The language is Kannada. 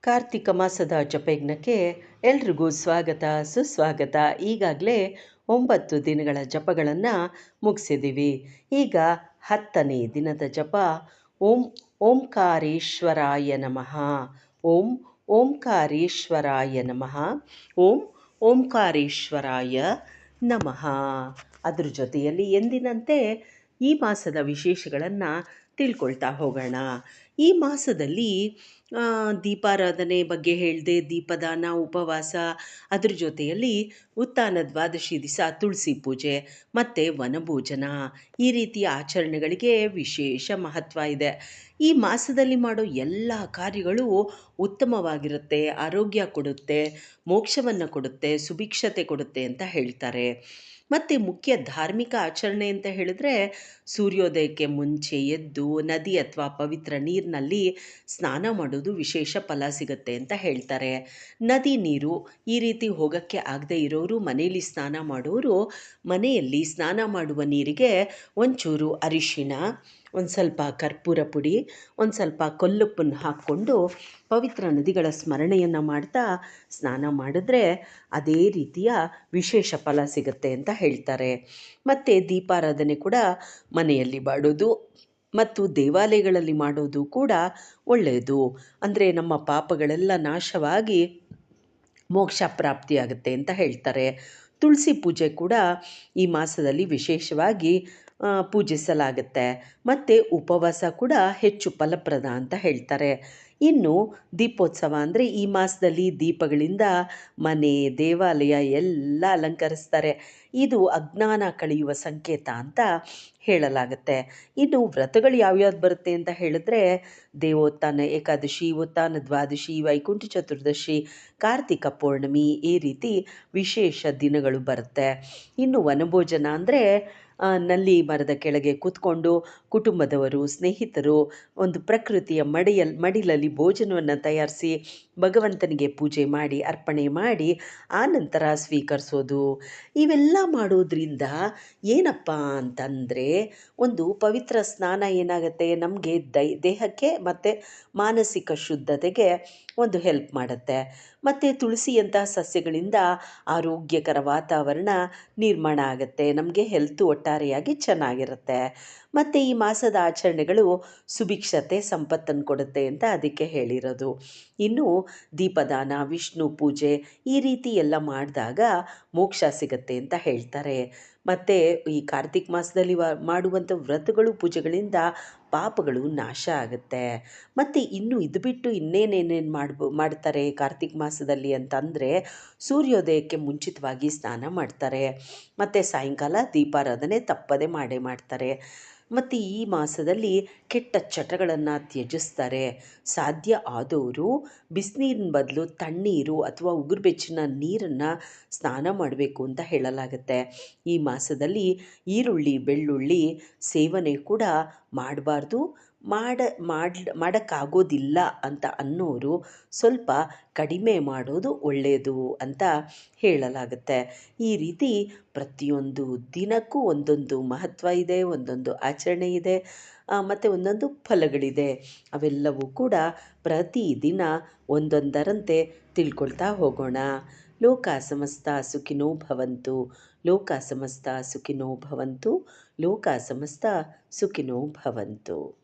ಕಾರ್ತಿಕ ಮಾಸದ ಜಪಯಜ್ಞಕ್ಕೆ ಎಲ್ರಿಗೂ ಸ್ವಾಗತ, ಸುಸ್ವಾಗತ. ಈಗಾಗಲೇ ಒಂಬತ್ತು ದಿನಗಳ ಜಪಗಳನ್ನು ಮುಗಿಸಿದ್ದೀವಿ ಈಗ ಹತ್ತನೇ ದಿನದ ಜಪ, ಓಂ, ಓಂಕಾರೇಶ್ವರಾಯ ನಮಃ. ಓಂ, ಓಂಕಾರೇಶ್ವರಾಯ ನಮಃ. ಓಂ, ಓಂಕಾರೇಶ್ವರಾಯ ನಮಃ. ಅದ್ರ ಜೊತೆಯಲ್ಲಿ ಎಂದಿನಂತೆ ಈ ಮಾಸದ ವಿಶೇಷಗಳನ್ನು ತಿಳ್ಕೊಳ್ತಾ ಹೋಗೋಣ. ಈ ಮಾಸದಲ್ಲಿ ದೀಪಾರಾಧನೆ ಬಗ್ಗೆ ಹೇಳಿದೆ, ದೀಪದಾನ, ಉಪವಾಸ, ಅದ್ರ ಜೊತೆಯಲ್ಲಿ ಉತ್ತಾನ, ದ್ವಾದಶಿ ದಿವಸ ತುಳಸಿ ಪೂಜೆ, ಮತ್ತು ವನಭೋಜನ, ಈ ರೀತಿಯ ಆಚರಣೆಗಳಿಗೆ ವಿಶೇಷ ಮಹತ್ವ ಇದೆ. ಈ ಮಾಸದಲ್ಲಿ ಮಾಡೋ ಎಲ್ಲ ಕಾರ್ಯಗಳು ಉತ್ತಮವಾಗಿರುತ್ತೆ, ಆರೋಗ್ಯ ಕೊಡುತ್ತೆ, ಮೋಕ್ಷವನ್ನು ಕೊಡುತ್ತೆ, ಸುಭಿಕ್ಷತೆ ಕೊಡುತ್ತೆ ಅಂತ ಹೇಳ್ತಾರೆ. ಮತ್ತು ಮುಖ್ಯ ಧಾರ್ಮಿಕ ಆಚರಣೆ ಅಂತ ಹೇಳಿದ್ರೆ, ಸೂರ್ಯೋದಯಕ್ಕೆ ಮುಂಚೆ ಎದ್ದು ನದಿ ಅಥವಾ ಪವಿತ್ರ ನೀರಿನಲ್ಲಿ ಸ್ನಾನ ಮಾಡೋದು ವಿಶೇಷ ಫಲ ಸಿಗುತ್ತೆ ಅಂತ ಹೇಳ್ತಾರೆ. ನದಿ ನೀರು ಈ ರೀತಿ ಹೋಗೋಕ್ಕೆ ಆಗದೆ ಇರೋರು, ಮನೆಯಲ್ಲಿ ಸ್ನಾನ ಮಾಡೋರು, ಮನೆಯಲ್ಲಿ ಸ್ನಾನ ಮಾಡುವ ನೀರಿಗೆ ಒಂಚೂರು ಅರಿಶಿಣ, ಒಂದು ಸ್ವಲ್ಪ ಕರ್ಪೂರ ಪುಡಿ, ಒಂದು ಸ್ವಲ್ಪ ಕೊಲ್ಲುಪ್ಪನ್ನು ಹಾಕ್ಕೊಂಡು ಪವಿತ್ರ ನದಿಗಳ ಸ್ಮರಣೆಯನ್ನು ಮಾಡ್ತಾ ಸ್ನಾನ ಮಾಡಿದ್ರೆ ಅದೇ ರೀತಿಯ ವಿಶೇಷ ಫಲ ಸಿಗುತ್ತೆ ಅಂತ ಹೇಳ್ತಾರೆ. ಮತ್ತು ದೀಪಾರಾಧನೆ ಕೂಡ ಮನೆಯಲ್ಲಿ ಮಾಡೋದು. ಮತ್ತು ದೇವಾಲಯಗಳಲ್ಲಿ ಮಾಡೋದು ಕೂಡ ಒಳ್ಳೆಯದು. ಅಂದರೆ ನಮ್ಮ ಪಾಪಗಳೆಲ್ಲ ನಾಶವಾಗಿ ಮೋಕ್ಷ ಪ್ರಾಪ್ತಿಯಾಗುತ್ತೆ ಅಂತ ಹೇಳ್ತಾರೆ. ತುಳಸಿ ಪೂಜೆ ಕೂಡ ಈ ಮಾಸದಲ್ಲಿ ವಿಶೇಷವಾಗಿ ಪೂಜಿಸಲಾಗುತ್ತೆ. ಮತ್ತು ಉಪವಾಸ ಕೂಡ ಹೆಚ್ಚು ಫಲಪ್ರದ ಅಂತ ಹೇಳ್ತಾರೆ. ಇನ್ನು ದೀಪೋತ್ಸವ ಅಂದರೆ ಈ ಮಾಸದಲ್ಲಿ ದೀಪಗಳಿಂದ ಮನೆ, ದೇವಾಲಯ ಎಲ್ಲ ಅಲಂಕರಿಸ್ತಾರೆ. ಇದು ಅಜ್ಞಾನ ಕಳೆಯುವ ಸಂಕೇತ ಅಂತ ಹೇಳಲಾಗುತ್ತೆ. ಇನ್ನು ವ್ರತಗಳು ಯಾವ್ಯಾವ್ದು ಬರುತ್ತೆ ಅಂತ ಹೇಳಿದ್ರೆ ದೇವೋತ್ಥಾನ, ಏಕಾದಶಿ, ಉತ್ಥಾನ, ದ್ವಾದಶಿ, ವೈಕುಂಠ ಚತುರ್ದಶಿ, ಕಾರ್ತಿಕ ಪೌರ್ಣಮಿ ಈ ರೀತಿ ವಿಶೇಷ ದಿನಗಳು ಬರುತ್ತೆ. ಇನ್ನು ವನಭೋಜನ ಅಂದರೆ ನಲ್ಲಿ ಮರದ ಕೆಳಗೆ ಕೂತ್ಕೊಂಡು ಕುಟುಂಬದವರು ಸ್ನೇಹಿತರು ಒಂದು ಪ್ರಕೃತಿಯ ಮಡಿಯಲ್ಲಿ ಮಡಿಲಲ್ಲಿ ಭೋಜನವನ್ನು ತಯಾರಿಸಿ ಭಗವಂತನಿಗೆ ಪೂಜೆ ಮಾಡಿ, ಅರ್ಪಣೆ ಮಾಡಿ, ಆ ನಂತರ ಸ್ವೀಕರಿಸೋದು. ಇವೆಲ್ಲ ಮಾಡೋದ್ರಿಂದ ಏನಪ್ಪ ಅಂತಂದರೆ, ಒಂದು ಪವಿತ್ರ ಸ್ನಾನ ಏನಾಗುತ್ತೆ, ನಮಗೆ ದೈ, ದೇಹಕ್ಕೆ ಮತ್ತು ಮಾನಸಿಕ ಶುದ್ಧತೆಗೆ ಒಂದು ಹೆಲ್ಪ್ ಮಾಡುತ್ತೆ. ಮತ್ತು ತುಳಸಿಯಂತಹ ಸಸ್ಯಗಳಿಂದ ಆರೋಗ್ಯಕರ ವಾತಾವರಣ ನಿರ್ಮಾಣ ಆಗುತ್ತೆ. ನಮಗೆ ಹೆಲ್ತು ಒಟ್ಟಾರೆಯಾಗಿ ಚೆನ್ನಾಗಿರುತ್ತೆ. ಮತ್ತು ಈ ಮಾಸದ ಆಚರಣೆಗಳು ಸುಭಿಕ್ಷತೆ ಸಂಪತ್ತನ್ನು ಕೊಡುತ್ತೆ ಅಂತ ಅದಕ್ಕೆ ಹೇಳಿರೋದು. ಇನ್ನು ದೀಪದಾನ, ವಿಷ್ಣು ಪೂಜೆ ಈ ರೀತಿ ಎಲ್ಲ ಮಾಡಿದಾಗ ಮೋಕ್ಷ ಸಿಗುತ್ತೆ ಅಂತ ಹೇಳ್ತಾರೆ. ಮತ್ತು ಈ ಕಾರ್ತಿಕ್ ಮಾಸದಲ್ಲಿ ಮಾಡುವಂಥ ವ್ರತಗಳು, ಪೂಜೆಗಳಿಂದ ಪಾಪಗಳು ನಾಶ ಆಗುತ್ತೆ. ಮತ್ತು ಇನ್ನು ಇದು ಬಿಟ್ಟು ಇನ್ನೇನೇನೇನು ಮಾಡ್ಬೋ ಮಾಡ್ತಾರೆ ಕಾರ್ತಿಕ್ ಮಾಸದಲ್ಲಿ ಅಂತಂದರೆ ಸೂರ್ಯೋದಯಕ್ಕೆ ಮುಂಚಿತವಾಗಿ ಸ್ನಾನ ಮಾಡ್ತಾರೆ. ಮತ್ತು ಸಾಯಂಕಾಲ ದೀಪಾರಾಧನೆ ತಪ್ಪದೆ ಮಾಡೇ ಮಾಡ್ತಾರೆ. ಮತ್ತು ಈ ಮಾಸದಲ್ಲಿ ಕೆಟ್ಟ ಚಟಗಳನ್ನು ತ್ಯಜಿಸ್ತಾರೆ. ಸಾಧ್ಯ ಆದವರು ಬಿಸಿನೀರಿನ ಬದಲು ತಣ್ಣೀರು ಅಥವಾ ಉಗುರು ಬೆಚ್ಚನ ನೀರನ್ನು ಸ್ನಾನ ಮಾಡಬೇಕು ಅಂತ ಹೇಳಲಾಗುತ್ತೆ. ಈ ಮಾಸದಲ್ಲಿ ಈರುಳ್ಳಿ, ಬೆಳ್ಳುಳ್ಳಿ ಸೇವನೆ ಕೂಡ ಮಾಡಬಾರ್ದು. ಮಾಡ, ಮಾಡ್, ಮಾಡೋಕ್ಕಾಗೋದಿಲ್ಲ ಅಂತ ಅನ್ನೋರು ಸ್ವಲ್ಪ ಕಡಿಮೆ ಮಾಡೋದು ಒಳ್ಳೆಯದು ಅಂತ ಹೇಳಲಾಗುತ್ತೆ. ಈ ರೀತಿ ಪ್ರತಿಯೊಂದು ದಿನಕ್ಕೂ ಒಂದೊಂದು ಮಹತ್ವ ಇದೆ, ಒಂದೊಂದು ಆಚರಣೆ ಇದೆ ಮತ್ತು ಒಂದೊಂದು ಫಲಗಳಿದೆ. ಅವೆಲ್ಲವೂ ಕೂಡ ಪ್ರತಿದಿನ ಒಂದೊಂದರಂತೆ ತಿಳ್ಕೊಳ್ತಾ ಹೋಗೋಣ. ಲೋಕ ಸಮಸ್ತ ಸುಖಿನೋ ಭವಂತು ಲೋಕ ಸಮಸ್ತ ಸುಖಿನೋ ಭವಂತು ಲೋಕ ಸಮಸ್ತ ಸುಖಿನೋ ಭವಂತು.